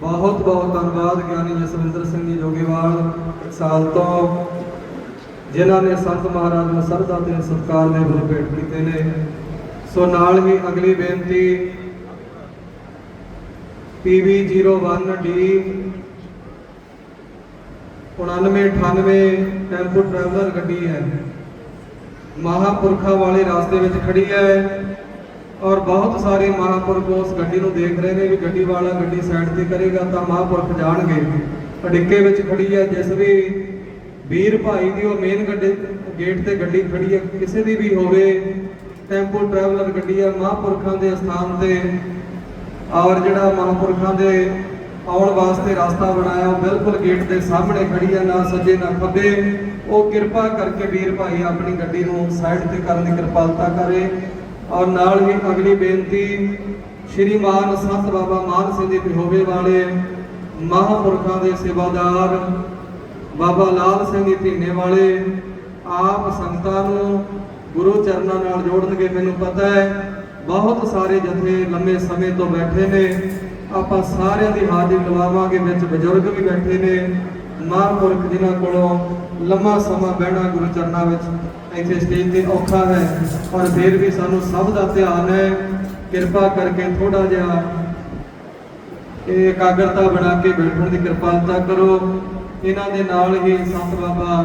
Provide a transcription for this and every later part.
ਬਹੁਤ ਬਹੁਤ ਧੰਨਵਾਦ ਗਿਆਨੀ ਜਸਵਿੰਦਰ ਸਿੰਘ ਜੀ ਜੋਗੀਵਾਲ ਸਾਲ ਤੋਂ ਜਿਨ੍ਹਾਂ ਨੇ ਸੰਤ ਮਹਾਰਾਜ ਨੂੰ ਸਰਦਾ ਤੇ ਸਤਕਾਰ ਦੇ ਫੁੱਲ ਭੇਟ ਕੀਤੇ ਨੇ। ਸੋ ਨਾਲ ਹੀ ਅਗਲੀ ਬੇਨਤੀ PV01D 9998 ਟੈਂਪੋ ਟਰੈਵਲਰ ਗੱਡੀ ਹੈ। ਮਹਾਪੁਰਖਾਂ ਵਾਲੇ ਰਾਸਤੇ ਵਿੱਚ ਖੜੀ ਹੈ। ਔਰ ਬਹੁਤ ਸਾਰੇ ਮਹਾਪੁਰਖ ਉਸ ਗੱਡੀ ਨੂੰ ਦੇਖ ਰਹੇ ਨੇ ਵੀ ਗੱਡੀ ਵਾਲਾ ਗੱਡੀ ਸਾਈਡ ਤੇ ਕਰੇਗਾ ਤਾਂ ਮਹਾਪੁਰਖ ਜਾਣਗੇ। ਅਡਿੱਕੇ ਵਿੱਚ ਖੜੀ ਹੈ, ਜਿਸ ਵੀ ਵੀਰ ਭਾਈ ਦੀ ਉਹ ਮੇਨ ਗੱਡੀ ਗੇਟ ਤੇ ਗੱਡੀ ਖੜੀ ਹੈ, ਕਿਸੇ ਦੀ ਵੀ ਹੋਵੇ ਟੈਂਪੋ ਟਰੈਵਲਰ ਗੱਡੀ ਹੈ, ਮਹਾਪੁਰਖਾਂ ਦੇ ਸਥਾਨ ਤੇ ਔਰ ਜਿਹੜਾ ਮਹਾਪੁਰਖਾਂ ਦੇ ਆਉਣ ਵਾਸਤੇ ਰਸਤਾ ਬਣਾਇਆ, ਉਹ ਬਿਲਕੁਲ ਗੇਟ ਦੇ ਸਾਹਮਣੇ ਖੜੀ ਹੈ, ਨਾ ਸੱਜੇ, ਨਾ ਖੱਬੇ। ਉਹ ਕਿਰਪਾ ਕਰਕੇ ਵੀਰ ਭਾਈ ਆਪਣੀ ਗੱਡੀ ਨੂੰ ਸਾਈਡ ਤੇ ਕਰਨ ਦੀ ਕਿਰਪਾਲਤਾ ਕਰੇ। ਔਰ ਨਾਲ ਹੀ ਅਗਲੀ ਬੇਨਤੀ ਸ਼੍ਰੀਮਾਨ ਸੰਤ ਬਾਬਾ ਮਾਨ ਸਿੰਘ ਜੀ ਪਿਹੋਵੇ ਵਾਲੇ ਮਹਾਂਪੁਰਖਾਂ ਦੇ ਸੇਵਾਦਾਰ ਬਾਬਾ ਲਾਲ ਸਿੰਘ ਦੀ ਧੀਨੇ ਵਾਲੇ, ਆਪ ਸੰਗਤਾਂ ਨੂੰ ਗੁਰੂ ਚਰਨਾਂ ਨਾਲ ਜੋੜਨਗੇ। ਮੈਨੂੰ ਪਤਾ ਹੈ ਬਹੁਤ ਸਾਰੇ ਜਥੇ ਲੰਮੇ ਸਮੇਂ ਤੋਂ ਬੈਠੇ ਨੇ। ਆਪਾਂ ਸਾਰਿਆਂ ਦੀ ਹਾਜ਼ਰੀ ਲਵਾਵਾਂਗੇ, ਵਿੱਚ ਬਜ਼ੁਰਗ ਵੀ ਬੈਠੇ ਨੇ। ਮਹਾਂਪੁਰਖ ਜਿਨ੍ਹਾਂ ਕੋਲੋਂ ਲੰਮਾ ਸਮਾਂ ਬਹਿਣਾ ਗੁਰੂ ਚਰਨਾਂ ਵਿੱਚ, ਇੱਥੇ ਸਟੇਜ ਤੇ ਔਖਾ ਹੈ, ਪਰ ਫਿਰ ਵੀ ਸਾਨੂੰ ਸਭ ਦਾ ਧਿਆਨ ਹੈ। ਕਿਰਪਾ ਕਰਕੇ ਥੋੜਾ ਜਿਹਾ ਇਹ ਇਕਾਗਰਤਾ ਬਣਾ ਕੇ ਬੈਠਣ ਦੀ ਕਿਰਪਾਲਤਾ ਕਰੋ। ਇਹਨਾਂ ਦੇ ਨਾਲ ਹੀ ਸੰਤ ਬਾਬਾ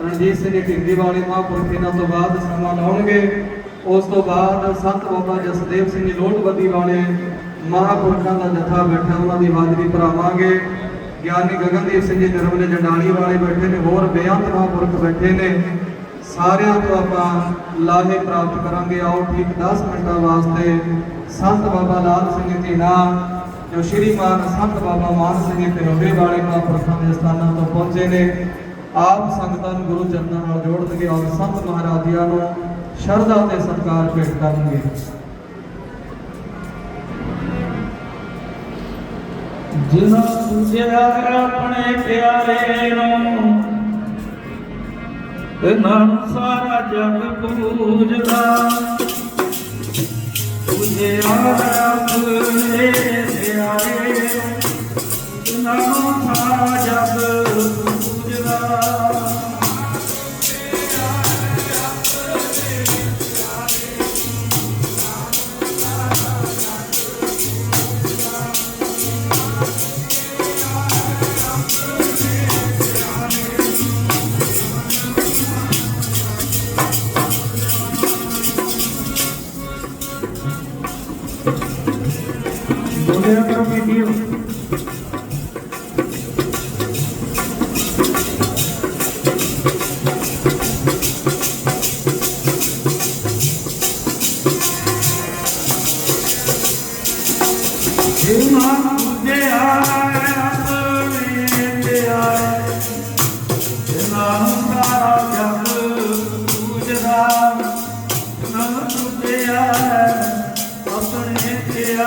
ਰਣਜੀਤ ਸਿੰਘ ਜੀ ਢਿੰਡੀ ਵਾਲੇ ਮਹਾਂਪੁਰਖ ਇਹਨਾਂ ਤੋਂ ਬਾਅਦ ਸਮਾਂ ਲਾਉਣਗੇ। ਉਸ ਤੋਂ ਬਾਅਦ ਸੰਤ ਬਾਬਾ ਜਸਦੇਵ ਸਿੰਘ ਜੀ ਲੋਟਵੱਦੀ ਵਾਲੇ ਮਹਾਂਪੁਰਖਾਂ ਦਾ ਜਥਾ ਬੈਠਾ, ਉਹਨਾਂ ਦੀ ਹਾਜ਼ਰੀ ਭਰਾਵਾਂਗੇ। ਗਿਆਨੀ ਗਗਨਦੀਪ ਸਿੰਘ ਜੀ ਜਨਮ ਨਿਰਮਲੇ ਜੰਡਾਲੀ ਵਾਲੇ ਬੈਠੇ ਨੇ, ਹੋਰ ਬੇਅੰਤ ਮਹਾਂਪੁਰਖ ਬੈਠੇ ਨੇ। ਸਾਰਿਆਂ ਤੋਂ ਆਪਾਂ ਲਾਹੇ ਪ੍ਰਾਪਤ ਕਰਾਂਗੇ। ਆਓ ਠੀਕ 10 ਮਿੰਟਾਂ ਵਾਸਤੇ ਸੰਤ ਬਾਬਾ ਲਾਲ ਸਿੰਘ ਜੀ ਧੀਨਾ ਜੋ ਸ਼੍ਰੀ ਮਾਨ ਸੰਤ ਬਾਬਾ ਮਾਨ ਸਿੰਘ ਜੀ ਪਿਰੋੜੇ ਵਾਲੇ ਮਹਾਂਪੁਰਖਾਂ ਦੇ ਸਥਾਨਾਂ ਤੋਂ ਪਹੁੰਚੇ ਨੇ। ਆਪ ਸੰਗਤਾਂ ਨੂੰ ਗੁਰੂ ਚਰਨਾਂ ਨਾਲ ਜੋੜਨਗੇ ਔਰ ਸੰਤ ਮਹਾਰਾਜਿਆਂ ਨੂੰ ਸ਼ਰਧਾ ਤੇ ਸਤਿਕਾਰ ਭੇਟ ਕਰਨਗੇ। ਜਿਨ੍ਹਾਂ ਪੂਜਿਆ ਆਪਣੇ ਪਿਆਰੇ ਨੂੰ ਨਾਮ ਸਾਰਾ ਜਗ ਪੂਜਦਾ। ਪੂਜਿਆ ਆਪਣੇ ਪਿਆਰੇ ਨੂੰ ਨਾਮ ਸਾਰਾ ਜਗ ਪੂਜਦਾ।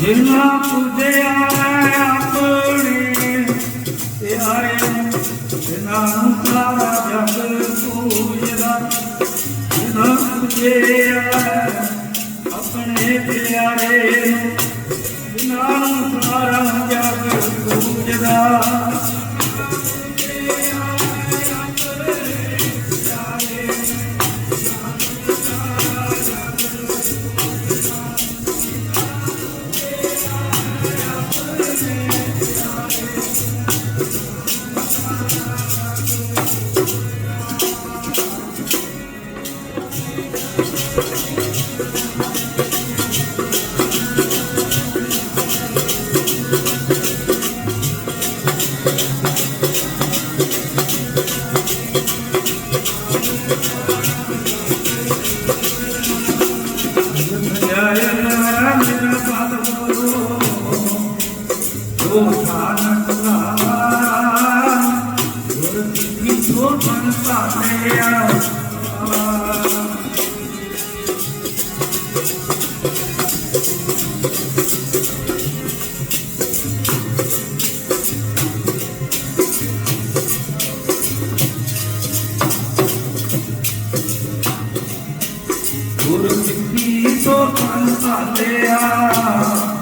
ਜਿਨਾ ਪੁਜਿਆ ਆਪਣੇ, ਪਿਆਰੇ ਜਿਨਾ ਸਾਰਾ ਜਗ ਪੂਜਦਾ, ਜਿਨਾ ਪੁਜਿਆ ਆਪਣੇ ਪਿਆਰੇ ਜਿਨਾ ਸਾਰਾ ਜਗ ਪੂਜਦਾ। ਗੁਰ ਕੀ ਸੋ ਮਨ ਪਾਇਆ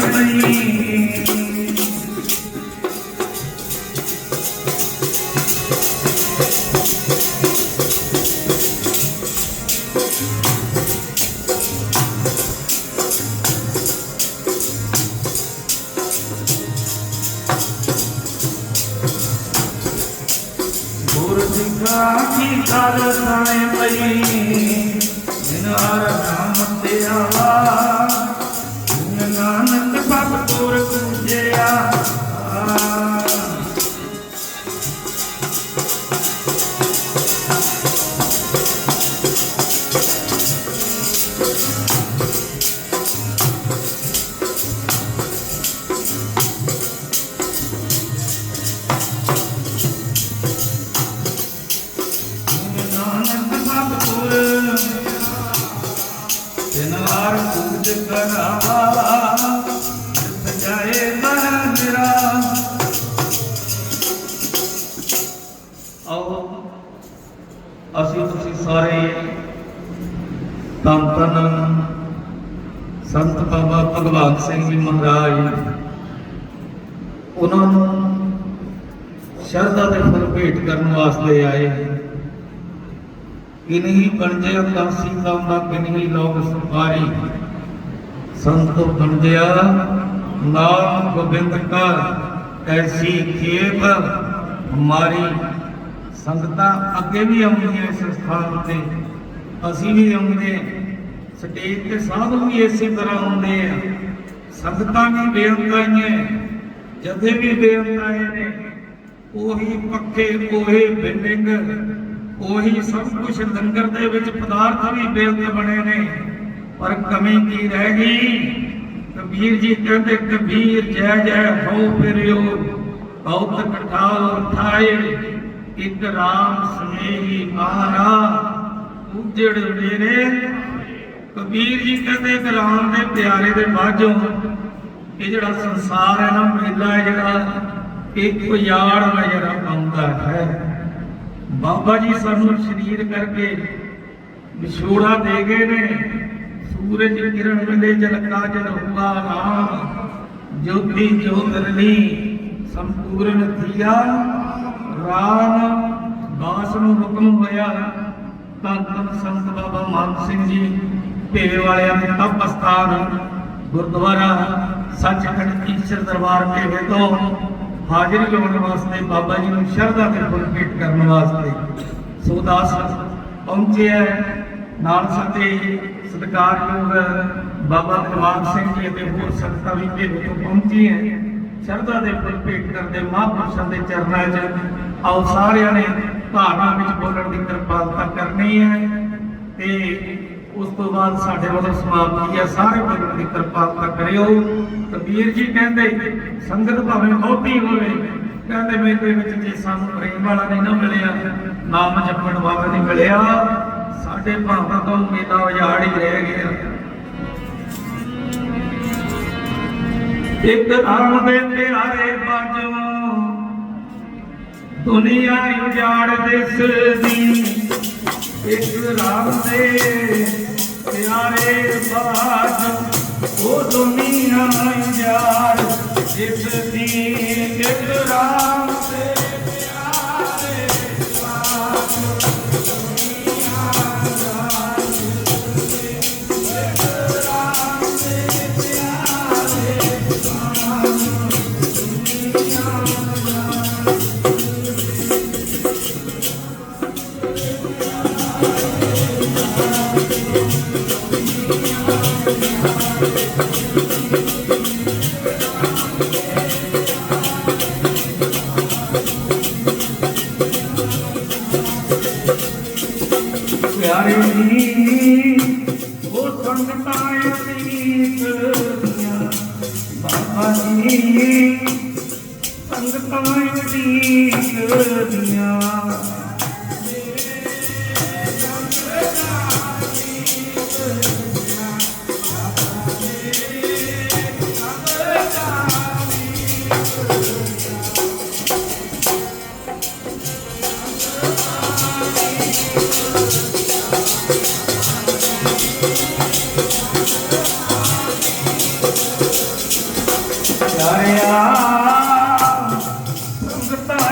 ਗੁਰ ਕੀ ਸਿੱਖਾਂ ਕੀ ਗੱਲ ਆਏ ਪਈ ਜਿਨਾਰ ਨਾਮ ਤੇ ਆਵਾ। ਧੰਨ ਧੰਨ ਸੰਤ ਬਾਬਾ ਭਗਵਾਨ ਸਿੰਘ ਜੀ ਮਹਾਰਾਜ, ਉਹਨਾਂ ਨੂੰ ਸ਼ਰਧਾ ਦੇ ਫੁੱਲ ਭੇਟ ਕਰਨ ਵਾਸਤੇ ਆਏ। ਕਿਨਹੀ ਬਣਜਿਆ ਕਾਸੀ ਦਾ ਕਿਨਹੀ ਲੋਕ ਸੁਪਾਰੀ ਸੰਤੋ ਬਣਜਿਆ। ਨਾਮ ਗੋਬਿੰਦ ਕਾ ਐਸੀ ਖੇਪ ਹਮਾਰੀ ਸੰਗਤਾਂ ਅੱਗੇ ਵੀ ਆਉਂਦੀਆਂ ਇਸ ਸਥਾਨ ਤੇ, ਅਸੀਂ ਵੀ ਆਉਂਦੇ। ਸਟੇਜ ਤੇ ਸਾਧੂ ਵੀ ਇਸੇ ਤਰ੍ਹਾਂ ਆਉਂਦੇ ਆ। ਸੰਗਤਾਂ ਵੀ ਬੇਅੰਤਾਈਆਂ ਜਥੇ ਵੀ ਬੇਅੰਤਾਏ ਨੇ, ਉਹੀ ਪੱਕੇ ਉਹੀ ਬਿਲਡਿੰਗ ਉਹੀ ਸਭ ਕੁਝ ਲੰਗਰ ਦੇ ਵਿੱਚ ਪਦਾਰਥ ਵੀ ਬੇਅੰਤ ਬਣੇ ਨੇ। ਪਰ ਕਮੀ ਕੀ ਰਹਿ ਗਈ? ਕਬੀਰ ਜੀ ਕਹਿੰਦੇ, ਕਬੀਰ, ਜੈ ਜੈ, ਹੋ ਫਿਰਿਓ, ਬਹੁਤ ਕਠਾਲ ਥਾਏ ਇਕ ਰਾਮ ਸੁਨੇਹੀ ਆਰਾ ਉਜੜ ਮੇਰੇ ਕਬੀਰ ਜੀ ਕਹਿੰਦੇ ਇੱਕ ਰਾਮ ਦੇ ਪਿਆਰੇ ਦੇ ਬਾਝੋਂ ਇਹ ਜਿਹੜਾ ਸੰਸਾਰ ਹੈ ਨਾ, ਮੇਲਾ ਹੈ ਜਿਹੜਾ, ਇੱਕ ਉਜਾੜ ਨਜ਼ਰ ਆਉਂਦਾ ਹੈ। ਬਾਬਾ ਜੀ ਸਾਨੂੰ ਸਰੀਰ ਕਰਕੇ ਵਿਛੋੜਾ ਦੇ ਗਏ ਨੇ। ਸੂਰਜ ਕਿਰਨ ਮਿਲੇ ਜਲਕਾ ਜਲ ਹੁਆ ਰਾਮ ਜੋਤੀ ਜੋਤਰਨੀ ਸੰਪੂਰਨ ਥੀਆ ਰਾਮ ਦਾਸ ਨੂੰ ਹੁਕਮ ਹੋਇਆ। ਤਾਂ ਸੰਤ ਬਾਬਾ ਮਾਨ ਸਿੰਘ ਜੀ ਭੇਵੇ ਵਾਲਿਆਂ ਦੇ ਤਪ ਗੁਰਦੁਆਰਾ, ਸੱਚਖੰਡ ਈਸ਼ਰ ਦਰਬਾਰ ਭੇਵੇ ਤੋਂ ਹਾਜ਼ਰੀ ਲਾਉਣ ਵਾਸਤੇ ਬਾਬਾ ਜੀ ਨੂੰ ਸ਼ਰਧਾ ਦੇ ਫੁੱਲ ਭੇਟ ਕਰਨ ਵਾਸਤੇ ਸੋ ਪਹੁੰਚੇ ਹੈ। ਨਾਲ ਸਾਡੇ ਸਤਿਕਾਰਯੋਗ ਬਾਬਾ ਕੁਲਵੰਤ ਸਿੰਘ ਜੀ ਅਤੇ ਹੋਰ ਸੰਗਤਾਂ ਵੀ ਭੇਵੇ ਤੋਂ ਪਹੁੰਚੀ ਹੈ। ਸ਼ਰਧਾ ਦੇ ਫੁੱਲ ਭੇਟ ਕਰਦੇ ਮਹਾਂਪੁਰਸ਼ਾਂ ਦੇ ਚਰਨਾਂ 'ਚ ਆਓ ਸਾਰਿਆਂ ਨੇ ਧਾਰਨਾ ਵਿੱਚ ਬੋਲਣ ਦੀ ਕਿਰਪਾਲਤਾ ਕਰਨੀ ਹੈ ਤੇ ਉਸ ਤੋਂ ਬਾਅਦ ਸਾਡੇ ਵੱਲੋਂ ਸਮਾਪਤੀ ਹੈ। ਸਾਰੇ ਬੋਲਣ ਦੀ ਕਿਰਪਾਲਤਾ ਕਰਿਓ। ਕਬੀਰ ਜੀ ਕਹਿੰਦੇ, ਸੰਗਤ ਭਾਵੇਂ ਬਹੁਤੀ ਹੋਵੇ, ਕਹਿੰਦੇ ਮੇਰੇ ਵਿੱਚ ਜੇ ਸਾਨੂੰ ਪ੍ਰੇਮ ਵਾਲਾ ਨਹੀਂ ਨਾ ਮਿਲਿਆ, ਨਾਮ ਜਪਣ ਵਾਲਾ ਨਹੀਂ ਮਿਲਿਆ, ਸਾਡੇ ਭਾਵਾਂ ਤੋਂ ਮੇਲਾ ਉਜਾੜ ਹੀ ਰਹਿ ਗਿਆ। ਇੱਕ ਰਾਮ ਦੇ ਪਿਆਰੇ ਬਾਜੋ, ਦੁਨੀਆ ਉਜਾੜ ਦਿਸਦੀ। ਇੱਕ ਰਾਮ ਦੇ ਪਿਆਰੇ ਬਾਜੋ ਉਹ ਦੁਨੀਆ ਉਜਾੜ ਦਿਸਦੀ ਇੱਕ ਰਾਮ ਪਿਆਰੇ ਜੀ ਉਹ ਸੰਗਤਾਂ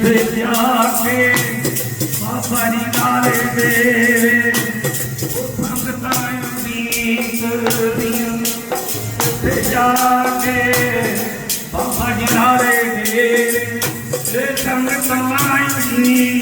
ਜਿੱਥੇ ਜਾ ਕੇ ਬਾਬਾ ਜੀ ਨਾਲੇ ਦੇ ਉਹ ਸੰਗਤਾਂ ਅਤੀਤ ਦੀਆਂ ਜਿੱਥੇ ਜਾ ਕੇ ਬਾਬਾ ਜੀ ਨਾਲੇ ਦੇ ਤੇ ਸੰਗਤਾਂ ਅਤੀਤ